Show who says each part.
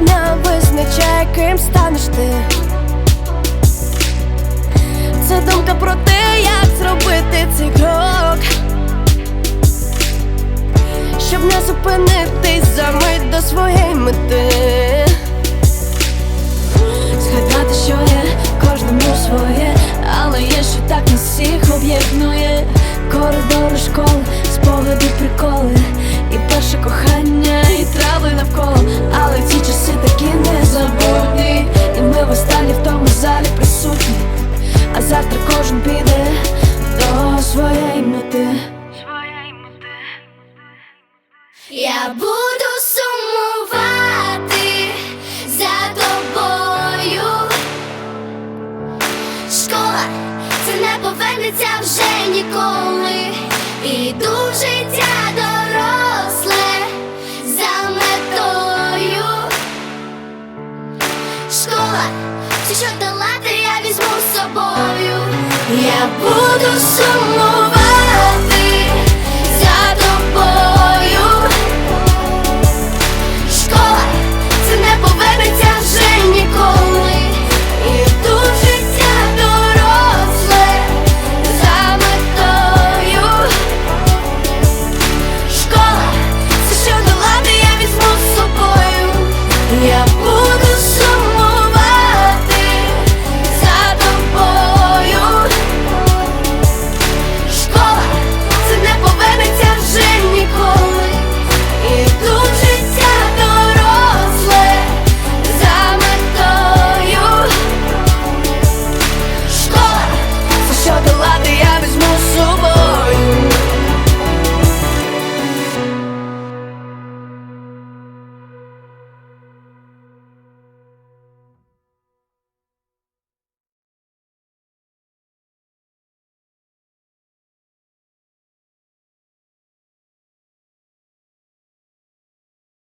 Speaker 1: Лиш визначає, ким станеш ти. Це думка про те, як зробити цей крок, щоб не зупинитись за мить до своєї мети. Згадати, що є кожному своє, але є, що так нас всіх об'єднує. Коридори школи, спогади, приколи,
Speaker 2: Я буду сумувати за тобою. Школа це не повернеться вже ніколи. Іду в життя доросле за метою. Школа, все, що долати, я візьму з собою. Я буду сумувати